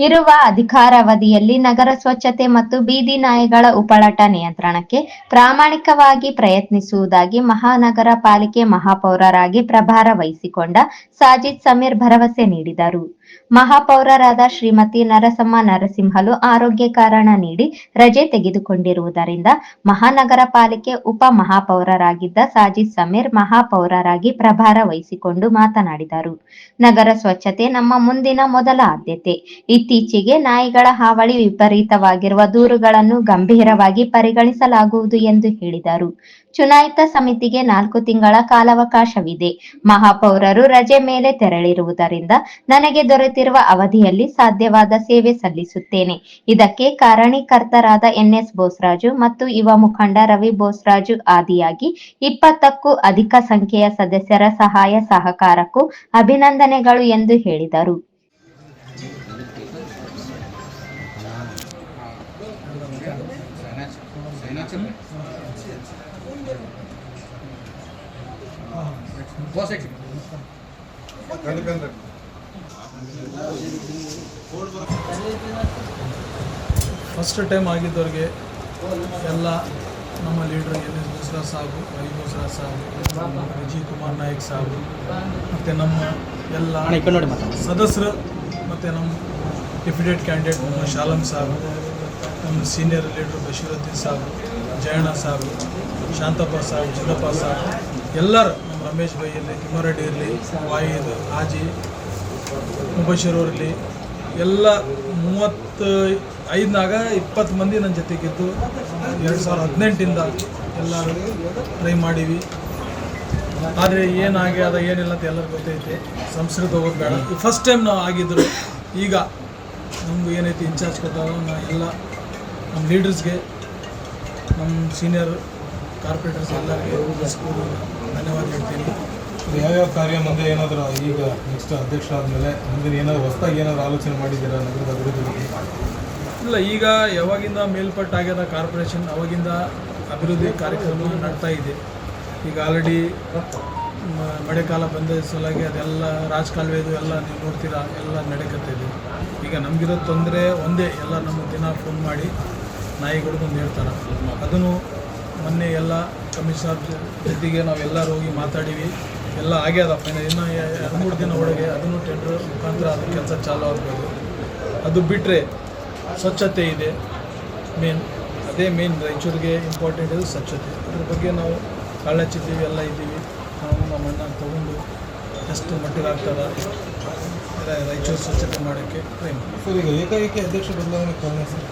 ಇರುವ ಅಧಿಕಾರಾವಧಿಯಲ್ಲಿ ನಗರ ಸ್ವಚ್ಛತೆ ಮತ್ತು ಬೀದಿ ನಾಯಿಗಳ ಉಪಳಟ ನಿಯಂತ್ರಣಕ್ಕೆ ಪ್ರಾಮಾಣಿಕವಾಗಿ ಪ್ರಯತ್ನಿಸುವುದಾಗಿ ಮಹಾನಗರ ಪಾಲಿಕೆ ಮಹಾಪೌರರಾಗಿ ಪ್ರಭಾರ ವಹಿಸಿಕೊಂಡ ಸಾಜಿದ್ ಸಮೀರ್ ಭರವಸೆ ನೀಡಿದರು. ಮಹಾಪೌರರಾದ ಶ್ರೀಮತಿ ನರಸಮ್ಮ ನರಸಿಂಹಲು ಆರೋಗ್ಯ ಕಾರಣ ನೀಡಿ ರಜೆ ತೆಗೆದುಕೊಂಡಿರುವುದರಿಂದ ಮಹಾನಗರ ಪಾಲಿಕೆ ಉಪ ಮಹಾಪೌರರಾಗಿದ್ದ ಸಾಜಿದ್ ಸಮೀರ್ ಮಹಾಪೌರರಾಗಿ ಪ್ರಭಾರ ವಹಿಸಿಕೊಂಡು ಮಾತನಾಡಿದರು. ನಗರ ಸ್ವಚ್ಛತೆ ನಮ್ಮ ಮುಂದಿನ ಮೊದಲ ಆದ್ಯತೆ. ಇತ್ತೀಚೆಗೆ ನಾಯಿಗಳ ಹಾವಳಿ ವಿಪರೀತವಾಗಿರುವ ದೂರುಗಳನ್ನು ಗಂಭೀರವಾಗಿ ಪರಿಗಣಿಸಲಾಗುವುದು ಎಂದು ಹೇಳಿದರು. ಚುನಾಯಿತ ಸಮಿತಿಗೆ ನಾಲ್ಕು ತಿಂಗಳ ಕಾಲಾವಕಾಶವಿದೆ. ಮಹಾಪೌರರು ರಜೆ ಮೇಲೆ ತೆರಳಿರುವುದರಿಂದ ನನಗೆ ದೊರೆತಿರುವ ಅವಧಿಯಲ್ಲಿ ಸಾಧ್ಯವಾದ ಸೇವೆ ಸಲ್ಲಿಸುತ್ತೇನೆ. ಇದಕ್ಕೆ ಕಾರಣೀಕರ್ತರಾದ ಎನ್ಎಸ್ ಬೋಸ್ರಾಜು ಮತ್ತು ಯುವ ಮುಖಂಡ ರವಿ ಬೋಸ್ರಾಜು ಆದಿಯಾಗಿ ಇಪ್ಪತ್ತಕ್ಕೂ ಅಧಿಕ ಸಂಖ್ಯೆಯ ಸದಸ್ಯರ ಸಹಾಯ ಸಹಕಾರಕ್ಕೂ ಅಭಿನಂದನೆಗಳು ಎಂದು ಹೇಳಿದರು. ಫಸ್ಟ್ ಟೈಮ್ ಆಗಿದ್ದವ್ರಿಗೆ ಎಲ್ಲ ನಮ್ಮ ಲೀಡರ್ ಎನ್ ಎಸ್ ಬಸವರಾಜ್ ಸಾಬು ರವಿ ಬಸವರಾಜ್ ಸಾಬು ವಿಜಯ್ ಕುಮಾರ್ ನಾಯಕ್ ಸಾಬು ಮತ್ತು ನಮ್ಮ ಎಲ್ಲ ಸದಸ್ಯರು ಮತ್ತು ನಮ್ಮ ಡೆಪ್ಯುಟೇಟ್ ಕ್ಯಾಂಡಿಡೇಟ್ ಶಾಲಂ ಸಾಹೇಬು ನಮ್ಮ ಸೀನಿಯರ್ ಲೀಡರ್ ಬಶೀರುದ್ದೀನ್ ಸಾಬ್, ಜಯಣ್ಣ ಸಾಬ್, ಶಾಂತಪ್ಪ ಸಾಬ್, ಚಿನ್ನಪ್ಪ ಸಾಬ್, ಎಲ್ಲರೂ ನಮ್ಮ ರಮೇಶ್ ಬೈ ಇರಲಿ, ತಿಮ್ಮರೆಡ್ಡಿ ಇರಲಿ, ವಾಯಿದ್, ಹಾಜಿ, ಮುಬಶೀರ್ ಇರಲಿ, ಎಲ್ಲ ಮೂವತ್ತು ಐದನಾಗ ಇಪ್ಪತ್ತು ಮಂದಿ ನನ್ನ ಜೊತೆಗಿದ್ದು ಎರಡು ಸಾವಿರದ ಹದಿನೆಂಟಿಂದ ಎಲ್ಲರೂ ಟ್ರೈ ಮಾಡೀವಿ. ಆದರೆ ಏನಾಗ್ಯದ ಏನಿಲ್ಲ ಅಂತ ಎಲ್ಲರಿಗೂ ಗೊತ್ತೈತೆ. ಸಂಸ್ಕೃತ ಹೋಗೋದು ಬೇಡ ಫಸ್ಟ್ ಟೈಮ್ ನಾವು ಆಗಿದ್ದರು ಈಗ ನಮ್ಗೆ ಏನೈತಿ ಇನ್ಚಾರ್ಜ್ ಕೊಟ್ಟಾಗ ನಾ ಎಲ್ಲ ನಮ್ಮ ಲೀಡರ್ಸ್ಗೆ ನಮ್ಮ ಸೀನಿಯರ್ ಕಾರ್ಪೊರೇಟರ್ಸ್ ಎಲ್ಲರಿಗೆ ಧನ್ಯವಾದ ಹೇಳ್ತೀನಿ. ಯಾವ್ಯಾವ ಕಾರ್ಯ ಮುಂದೆ ಏನಾದರೂ ಈಗ ನೆಕ್ಸ್ಟ್ ಅಧ್ಯಕ್ಷ ಆದಮೇಲೆ ಮುಂದಿನ ಏನಾದರೂ ಹೊಸದಾಗಿ ಏನಾದರೂ ಆಲೋಚನೆ ಮಾಡಿದ್ದೀರಾ ನಗರದ ಅಭಿವೃದ್ಧಿ ಬಗ್ಗೆ? ಇಲ್ಲ ಈಗ ಯಾವಾಗಿಂದ ಮೇಲ್ಪಟ್ಟಾಗ್ಯದ ಕಾರ್ಪೊರೇಷನ್ ಅವಾಗಿಂದ ಅಭಿವೃದ್ಧಿ ಕಾರ್ಯಕ್ರಮ ನಡ್ತಾ ಇದೆ. ಈಗ ಆಲ್ರೆಡಿ ಮಳೆಕಾಲ ಬಂದ ಸಲುವಾಗಿ ಅದೆಲ್ಲ ರಾಜಕಾಲುವೆದು ಎಲ್ಲ ನೀವು ನೋಡ್ತೀರಾ ಎಲ್ಲ ನಡೀಕತ್ತಿದೆ ಈಗ ನಮಗಿರೋ ತೊಂದರೆ ಒಂದೇ ಎಲ್ಲ ನಮ್ಮ ದಿನ ಫೋನ್ ಮಾಡಿ. ನಾಯಿಗಳು ಬಂದು ಹೇಳ್ತಾರೆ ಅದನ್ನು ಮೊನ್ನೆ ಎಲ್ಲ ಕಮಿಷನರ್ ಜೊತೆಗೆ ನಾವೆಲ್ಲರೂ ಹೋಗಿ ಮಾತಾಡೀವಿ. ಎಲ್ಲ ಆಗ್ಯದ ಫೈನಲ್ ಇನ್ನು ಎರಡು ಮೂರು ದಿನ ಒಳಗೆ ಅದನ್ನು ಟೆಂಡರ್ ಮುಖಾಂತರ ಅದು ಕೆಲಸ ಚಾಲು ಆಗ್ಬೋದು. ಅದು ಬಿಟ್ಟರೆ ಸ್ವಚ್ಛತೆ ಇದೆ. ಮೇನ್ ಅದೇ ಮೇನ್ ರಾಯಚೂರಿಗೆ ಇಂಪಾರ್ಟೆಂಟ್ ಇದು ಸ್ವಚ್ಛತೆ. ಅದ್ರ ಬಗ್ಗೆ ನಾವು ಕಾಳಚಿದ್ದೀವಿ ಎಲ್ಲ ಇದ್ದೀವಿ. ನಾವು ನಮ್ಮ ಅಣ್ಣ ತೊಗೊಂಡು ಎಷ್ಟು ಮಟ್ಟಿಗೆ ಆಗ್ತದ ರಾಯಚೂರು ಸ್ವಚ್ಛತೆ ಮಾಡೋಕ್ಕೆ ಟ್ರೈ ಈಗ ಏಕಾಏಕಿ ಅಧ್ಯಕ್ಷ ಬದಲಾವಣೆ ಸರ್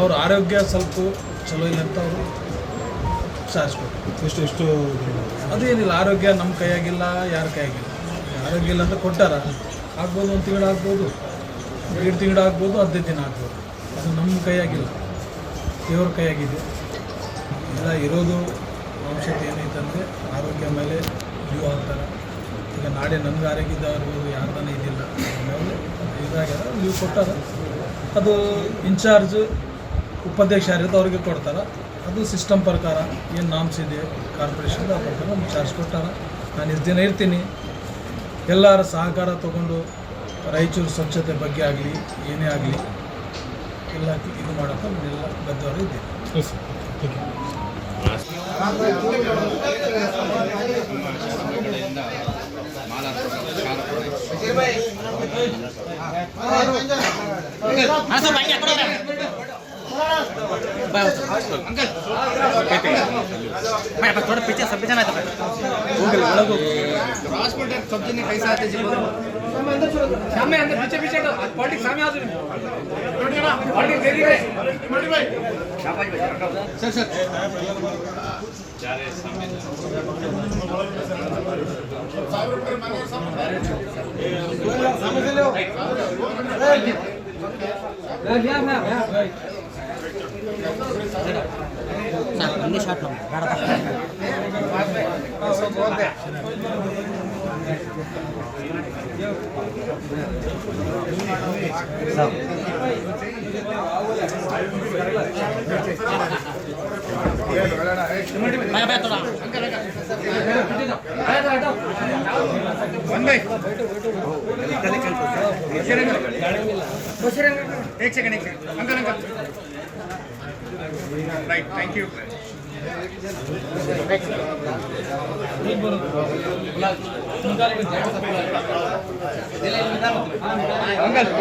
ಅವ್ರ ಆರೋಗ್ಯ ಸ್ವಲ್ಪ ಚಲೋ ಇಲ್ಲ ಅಂತ ಅವರು ಸಾರಿಸ್ಬೇಕು ಎಷ್ಟು ಎಷ್ಟು ಅದೇನಿಲ್ಲ ಆರೋಗ್ಯ ನಮ್ಮ ಕೈಯಾಗಿಲ್ಲ ಯಾರ ಕೈಯಾಗಿಲ್ಲ. ಆರೋಗ್ಯ ಇಲ್ಲ ಅಂತ ಕೊಟ್ಟಾರ. ಆಗ್ಬೋದು ಒಂದು ತಿಂಗಳು ಆಗ್ಬೋದು ಎರಡು ತಿಂಗಳು ಆಗ್ಬೋದು ಹದಿನೈದು ದಿನ ಆಗ್ಬೋದು. ಅದು ನಮ್ಮ ಕೈಯಾಗಿಲ್ಲ. ದೇವ್ರ ಕೈಯಾಗಿದೆ. ಎಲ್ಲ ಇರೋದು ಅವಶ್ಯಕತೆ ಏನೈತಂದರೆ ಆರೋಗ್ಯ ಮೇಲೆ ಜೀವ ಆಗ್ತಾರೆ ಈಗ ನಾಳೆ ನನಗೆ ಆರೋಗ್ಯ ಇದ್ದವ್ರು ಯಾರ್ದಾನ ಇದಿಲ್ಲ. ಇದಾಗ್ಯಾರ ಲೀವ್ ಕೊಟ್ಟಾರ. ಅದು ಇನ್ಚಾರ್ಜ್ ಉಪಾಧ್ಯಕ್ಷ ಯಾರಿದ್ದು ಅವ್ರಿಗೆ ಕೊಡ್ತಾರೆ. ಅದು ಸಿಸ್ಟಮ್ ಪ್ರಕಾರ ಏನು ನಾಮ್ಸ್ ಇದೆ ಕಾರ್ಪೊರೇಷನ್ ಆ ಪ್ರಕಾರ ಚಾರ್ಜ್ ಕೊಟ್ಟಾರ. ನಾನು ಇಷ್ಟು ದಿನ ಇರ್ತೀನಿ. ಎಲ್ಲರ ಸಹಕಾರ ತಗೊಂಡು ರಾಯಚೂರು ಸ್ವಚ್ಛತೆ ಬಗ್ಗೆ ಆಗಲಿ ಏನೇ ಆಗಲಿ ಎಲ್ಲ ಇದು ಮಾಡೋಕೆ ಎಲ್ಲ ಇದ್ದೀವಿ. ಯು थोड़ा पीछे सब जन ಆಯ್ತಪ್ಪ ಹೋಗಲ್ಲ ಒಳಗೆ ಹೋಗು ರಾಜ್ಕೋಟ್ ಕಬ್ಜನೆ ಕೈ ಸಾತೆ ಜಿಬೋದು सामने अंदर पीछे पीछे तो पॉलिटिक्स सामने आ जाओ पॉलिटिक्स देरी है मल्टी भाई शाबाश भाई सर सर जा रहे सामने साहब पर मांगे सामने समझ ले ओ అన్ని షాట్లు एक second Right, thank you. Uncle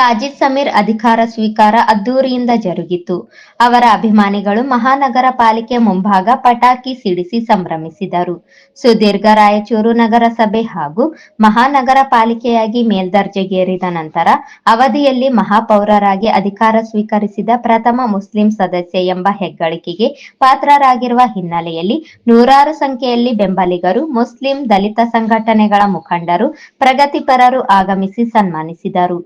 Sajid Sameer ಅಧಿಕಾರ ಸ್ವೀಕಾರ ಅದ್ದೂರಿಯಿಂದ ಜರುಗಿತು. ಅವರ ಅಭಿಮಾನಿಗಳು ಮಹಾನಗರ ಪಾಲಿಕೆ ಮುಂಭಾಗ ಪಟಾಕಿ ಸಿಡಿಸಿ ಸಂಭ್ರಮಿಸಿದರು. ಸುದೀರ್ಘ ರಾಯಚೂರು ನಗರಸಭೆ ಹಾಗೂ ಮಹಾನಗರ ಪಾಲಿಕೆಯಾಗಿ ಮೇಲ್ದರ್ಜೆಗೇರಿದ ನಂತರ ಅವಧಿಯಲ್ಲಿ ಮಹಾಪೌರರಾಗಿ ಅಧಿಕಾರ ಸ್ವೀಕರಿಸಿದ ಪ್ರಥಮ ಮುಸ್ಲಿಂ ಸದಸ್ಯ ಎಂಬ ಹೆಗ್ಗಳಿಕೆಗೆ ಪಾತ್ರರಾಗಿರುವ ಹಿನ್ನೆಲೆಯಲ್ಲಿ ನೂರಾರು ಸಂಖ್ಯೆಯಲ್ಲಿ ಬೆಂಬಲಿಗರು, ಮುಸ್ಲಿಂ ದಲಿತ ಸಂಘಟನೆಗಳ ಮುಖಂಡರು, ಪ್ರಗತಿಪರರು ಆಗಮಿಸಿ ಸನ್ಮಾನಿಸಿದರು.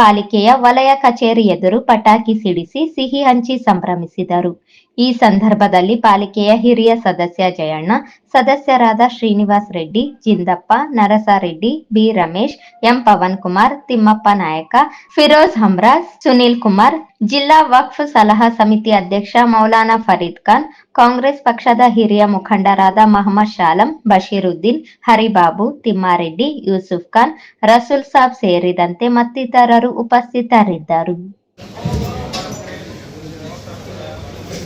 ಪಾಲಿಕೆಯ ವಲಯ ಕಚೇರಿ ಎದುರು ಪಟಾಕಿ ಸಿಡಿಸಿ ಸಿಹಿ ಹಂಚಿ ಸಂಭ್ರಮಿಸಿದರು. ಈ ಸಂದರ್ಭದಲ್ಲಿ ಪಾಲಿಕೆಯ ಹಿರಿಯ ಸದಸ್ಯ ಜಯಣ್ಣ, ಸದಸ್ಯರಾದ ಶ್ರೀನಿವಾಸ್ ರೆಡ್ಡಿ, ಜಿಂದಪ್ಪ, ನರಸಾರೆಡ್ಡಿ, ಬಿ ರಮೇಶ್, ಎಂ ಪವನ್ ಕುಮಾರ್ ತಿಮ್ಮಪ್ಪ ನಾಯಕ, ಫಿರೋಜ್ ಹಮ್ರಾಜ್, ಸುನೀಲ್ ಕುಮಾರ್, ಜಿಲ್ಲಾ ವಕ್ಫ್ ಸಲಹಾ ಸಮಿತಿ ಅಧ್ಯಕ್ಷ ಮೌಲಾನಾ ಫರೀದ್ ಖಾನ್, ಕಾಂಗ್ರೆಸ್ ಪಕ್ಷದ ಹಿರಿಯ ಮುಖಂಡರಾದ ಮಹಮ್ಮದ್ ಶಾಲಂ, ಬಶೀರುದ್ದೀನ್, ಹರಿಬಾಬು, ತಿಮ್ಮಾರೆಡ್ಡಿ, ಯೂಸುಫ್ ಖಾನ್, ರಸೂಲ್ ಸಾಬ್ ಸೇರಿದಂತೆ ಮತ್ತಿತರರು ಉಪಸ್ಥಿತರಿದ್ದರು.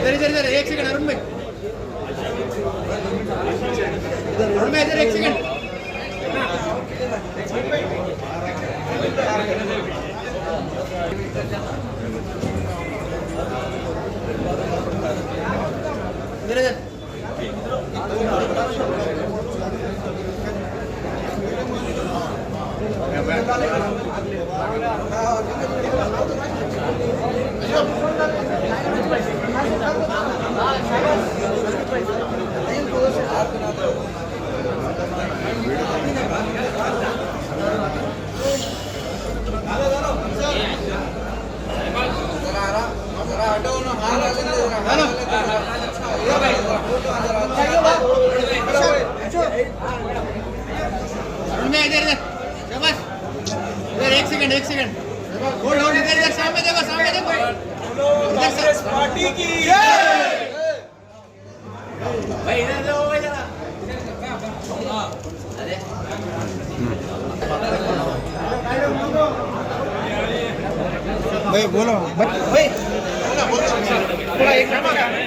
इधर इधर इधर एक सेकंड अरुण भाई अरुण भैया इधर एक सेकंड इधर इधर Thank you. Party કી જય! ભાઈ ઇધર જાઓ ભાઈ જરા. અરે. ભાઈ બોલો. ભાઈ. બોલો બોલો એક નંબર.